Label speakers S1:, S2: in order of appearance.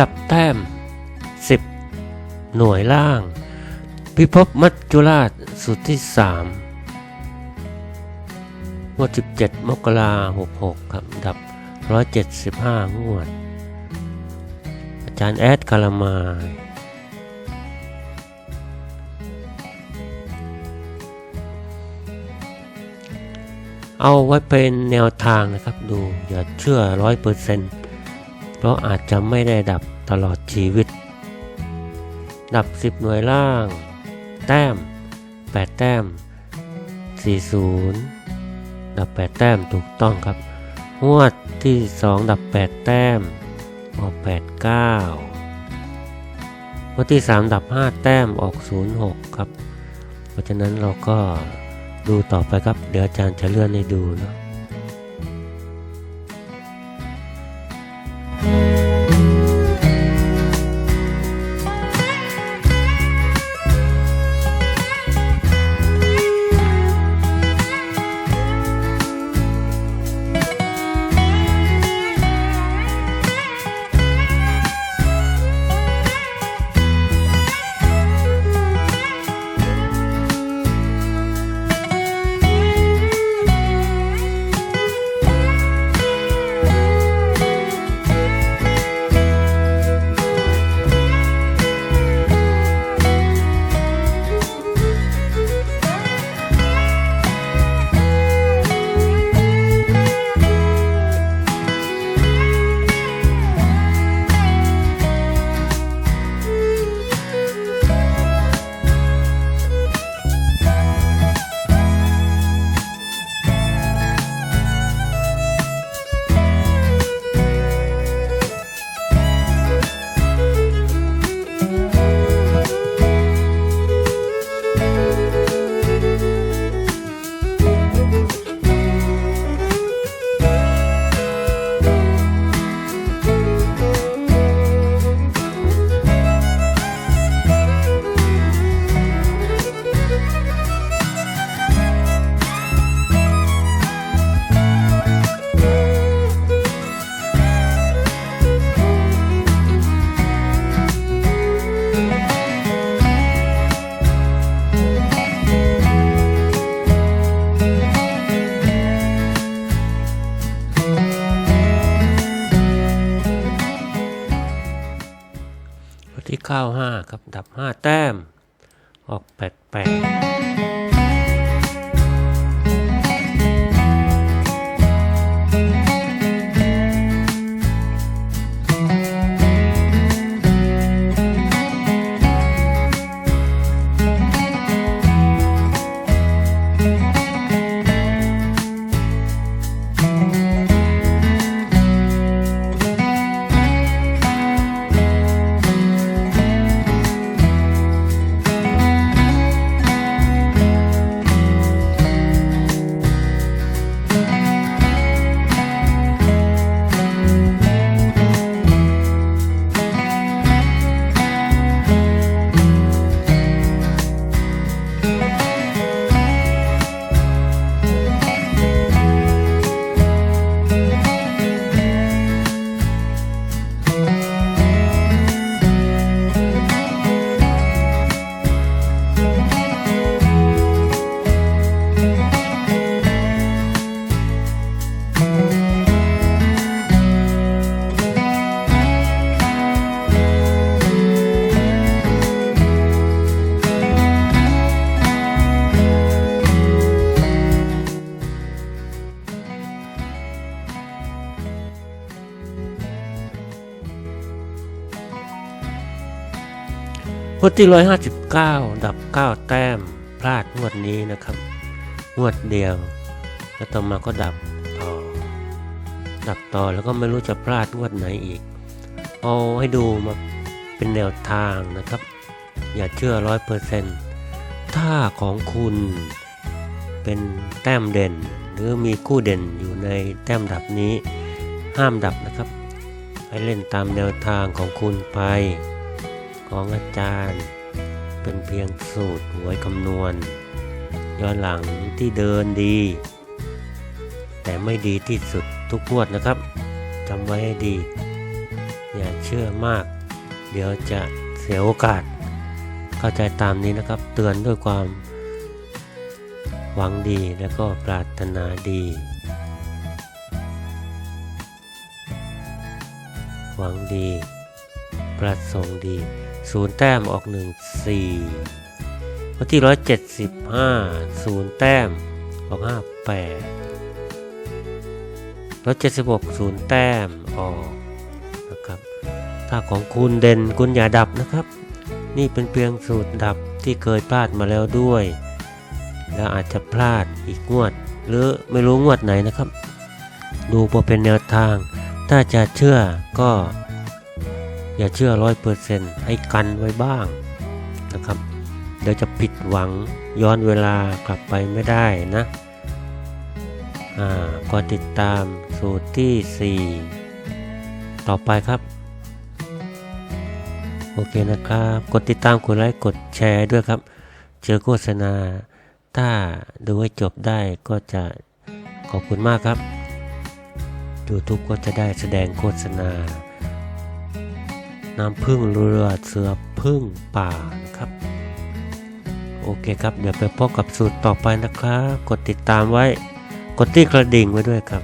S1: ดับแทมสิบหน่วยล่าง พิภพมัจจุราชสุดที่สามงวด 17 มกราหกหกครับดับ 175 งวด อาจารย์แอดกาลมายเอาไว้เป็นแนวทางนะครับดูอย่าเชื่อร้อยเปอร์เซ็นต์เพราะอาจจะไม่ได้ดับ ตลอดชีวิต ดับ 10 หน่วยล่าง แต้ม 8 แต้ม 40 ดับ 8 แต้มถูกต้องครับงวดที่ 2 ดับ 8 แต้มออก 8 9งวดที่ 3 ดับ 5 แต้มออก 06 ครับ เพราะฉะนั้นเราก็ดูต่อไปครับ เดี๋ยวอาจารย์จะเลื่อนให้ดูเนาะ ข้าวาครับ ดับห้าแต้ม ออกแปดแปด พุทธที่ 159 ดับ 9 แต้มพลาดงวดนี้นะครับ งวดเดียว แล้วต่อมาก็ดับต่อ ดับต่อแล้วก็ไม่รู้จะพลาดงวดไหนอีก เอาให้ดูมาเป็นแนวทางนะครับ อย่าเชื่อร้อยเปอร์เซนถ้าของคุณเป็นแต้มเด่น หรือมีคู่เด่นอยู่ในแต้มดับนี้ ห้ามดับนะครับ ให้เล่นตามแนวทางของคุณไป ของอาจารย์ เป็นเพียงสูตรหวยคำนวณ ย้อนหลังที่เดินดี แต่ไม่ดีที่สุดทุกงวดนะครับจำไว้ให้ดี อย่าเชื่อมาก เดี๋ยวจะเสียโอกาส เข้าใจตามนี้นะครับ เตือนด้วยความหวังดีและก็ปรารถนาดี หวังดี ประสงค์ดี ศูนย์แต้มออกหนึ่งสี่วันที่ร้อยเจ็ดสิบห้าศูนย์แต้มออกห้าแปดร้อยเจ็ดสิบหกศูนย์แต้มออกนะครับถ้าของคุณเด่นคุณอย่าดับนะครับ นี่เป็นเพียงสูตรดับที่เคยพลาดมาแล้วด้วย แล้วอาจจะพลาดอีกงวด หรือไม่รู้งวดไหนนะครับ ดูพอเป็นแนวทาง ถ้าจะเชื่อก็ อย่าเชื่อร้อยเปอร์เซนต์ให้กันไว้บ้างนะครับ เดี๋ยวจะผิดหวังย้อนเวลากลับไปไม่ได้นะอ่าก็ติดตามสูตรที่ 4 ต่อไปครับ โอเคนะครับ กดติดตามกดไลค์กดแชร์ด้วยครับ เจอโฆษณา ถ้าดูให้จบได้ก็จะขอบคุณมากครับ YouTube ก็จะได้แสดงโฆษณา น้ำพึ่งเรือเสือพึ่งป่านะครับ โอเคครับ เดี๋ยวไปพบกับสูตรต่อไปนะครับ กดติดตามไว้ กดที่กระดิ่งไว้ด้วยครับ